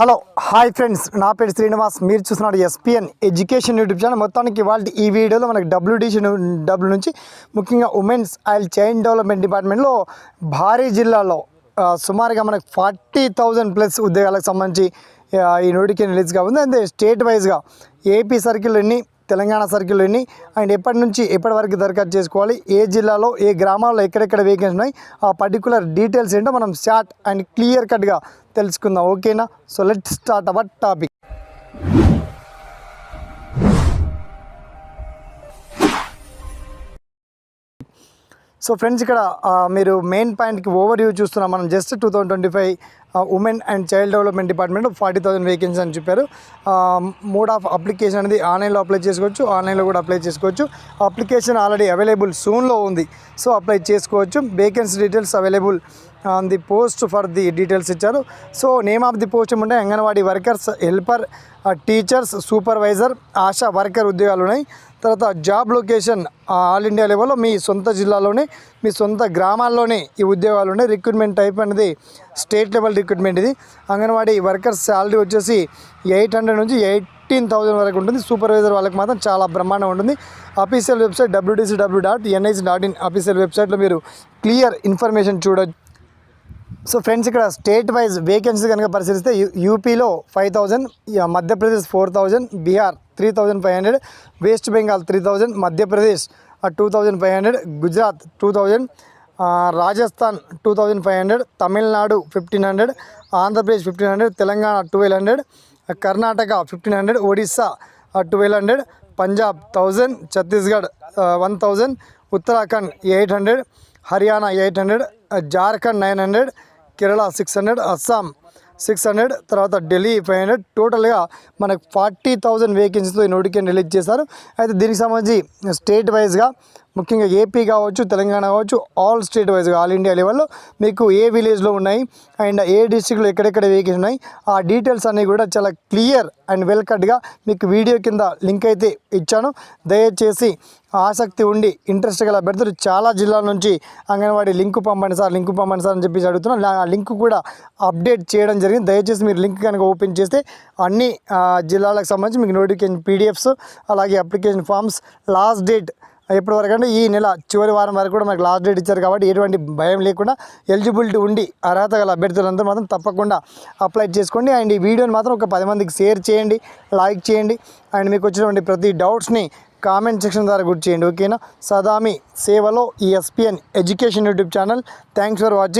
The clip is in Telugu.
Hello hi friends. నా పేరు శ్రీనివాస్. మీరు చూస్తున్నారు ఎస్పిఎన్ ఎడ్యుకేషన్ యూట్యూబ్ ఛానల్. మొత్తానికి వాళ్ళ ఈ వీడియోలో మనకి డబ్ల్యూడిసి డబ్ల్యూ నుంచి ముఖ్యంగా ఉమెన్స్ అండ్ చైల్డ్ డెవలప్మెంట్ డిపార్ట్మెంట్లో భారీ జిల్లాలో సుమారుగా మనకు ఫార్టీ థౌజండ్ ప్లస్ ఉద్యోగాలకు సంబంధించి ఈ నోటిఫికేషన్ రిలీజ్గా ఉంది. అంటే స్టేట్ వైజ్గా ఏపీ సర్కిల్ ఎన్ని తెలంగాణ సర్కిల్ ఎన్ని? అండ్ ఎప్పటి నుంచి ఎప్పటి వరకు దరఖాస్తు చేసుకోవాలి? ఏ జిల్లాలో ఏ గ్రామాల్లో ఎక్కడెక్కడ వేకెన్సీ ఉన్నాయి? ఆ పర్టికులర్ డీటెయిల్స్ ఏంటో మనం షార్ట్ అండ్ క్లియర్ కట్గా తెలుసుకుందాం. ఓకేనా so let start our topic so friends ఇక్కడ మీరు మెయిన్ పాయింట్కి ఓవర్ వ్యూ చూస్తున్నాం. మనం just two thousand twenty five women and child development department forty thousand vacancy అని చెప్పారు. మోడ్ ఆఫ్ అప్లికేషన్ అనేది ఆన్లైన్లో అప్లై చేసుకోవచ్చు ఆన్లైన్లో కూడా అప్లై చేసుకోవచ్చు. అప్లికేషన్ ఆల్రెడీ అవైలబుల్ సూన్లో ఉంది. సో అప్లై చేసుకోవచ్చు. Vacancy details available on the post for the details ఇచ్చారు. So name of the post ఏమంటే anganwadi workers helper teachers supervisor ASHA worker ఉద్యోగాలు ఉన్నాయి. తర్వాత జాబ్ లొకేషన్ ఆల్ ఇండియా లెవెల్లో మీ సొంత జిల్లాలోనే మీ సొంత గ్రామాల్లోనే ఈ ఉద్యోగాలు ఉన్నాయి రిక్రూట్మెంట్ టైప్ అనేది స్టేట్ లెవెల్ రిక్రూట్మెంట్ ఇది. అంగన్వాడీ వర్కర్స్ శాలరీ వచ్చేసి ఎయిట్ హండ్రెడ్ నుంచి ఎయిటీన్ థౌజండ్ వరకు ఉంటుంది. సూపర్వైజర్ వాళ్ళకి మాత్రం చాలా బ్రహ్మాండం ఉంటుంది. Official website WDC W dot NIC dot in official వెబ్సైట్లో మీరు క్లియర్ ఇన్ఫర్మేషన్ చూడొచ్చు సో ఫ్రెండ్స్ ఇక్కడ స్టేట్ వైజ్ వేకెన్సీ కనుక పరిశీలిస్తే యూపీలో five thousand Madhya Pradesh four thousand Bihar three thousand five hundred West Bengal three thousand Madhya Pradesh two thousand five hundred Gujarat two thousand Rajasthan two thousand five hundred Tamil Nadu fifteen hundred Andhra Pradesh fifteen hundred Telangana twelve hundred Karnataka fifteen hundred Odisha twelve hundred Punjab thousand Chhattisgarh one thousand Uttarakhand eight hundred Haryana eight hundred Jharkhand nine hundred Kerala six hundred Assam six hundred తర్వాత ఢిల్లీ ఫైవ్ హండ్రెడ్. టోటల్గా మనకు ఫార్టీ థౌజండ్ వేకెన్సీతో ఈ నోటిఫికేషన్ రిలీజ్ చేశారు. అయితే దీనికి సంబంధించి స్టేట్ వైజ్గా ముఖ్యంగా ఏపీ కావచ్చు తెలంగాణ కావచ్చు ఆల్ స్టేట్ వైజ్గా ఆల్ ఇండియా లెవెల్లో మీకు ఏ విలేజ్లో ఉన్నాయి అండ్ ఏ డిస్టిక్లో ఎక్కడెక్కడ వెహికల్స్ ఉన్నాయి ఆ డీటెయిల్స్ అన్నీ కూడా చాలా క్లియర్ అండ్ వెల్ కట్గా మీకు వీడియో కింద లింక్ అయితే ఇచ్చాను. దయచేసి ఆసక్తి ఉండి ఇంట్రెస్ట్ గల అభ్యర్థులు చాలా జిల్లాల నుంచి అంగన్వాడీ లింక్ పంపండి సార్ లింక్ పంపండి సార్ అని చెప్పేసి అడుగుతున్నాను. ఆ లింక్ కూడా అప్డేట్ చేయడం జరిగింది. దయచేసి మీరు లింక్ కనుక ఓపెన్ చేస్తే అన్ని జిల్లాలకు సంబంధించి మీకు నోటిఫికేషన్ పీడిఎఫ్స్ అలాగే అప్లికేషన్ ఫామ్స్ లాస్ట్ డేట్ ఎప్పటి వరకు అంటే ఈ నెల చివరి వారం వరకు కూడా మనకు లాస్ట్ డేట్ ఇచ్చారు కాబట్టి ఎటువంటి భయం లేకుండా ఎలిజిబిలిటీ ఉండి అర్హత గల అభ్యర్థులందరూ మాత్రం తప్పకుండా అప్లై చేసుకోండి. అండ్ ఈ వీడియోని మాత్రం ఒక పది మందికి షేర్ చేయండి లైక్ చేయండి. అండ్ మీకు వచ్చినటువంటి ప్రతి డౌట్స్ని కామెంట్ సెక్షన్ ద్వారా గుర్తు చేయండి. ఓకేనా? సదామి సేవలో ఈ SPN education YouTube channel. Thanks for watching.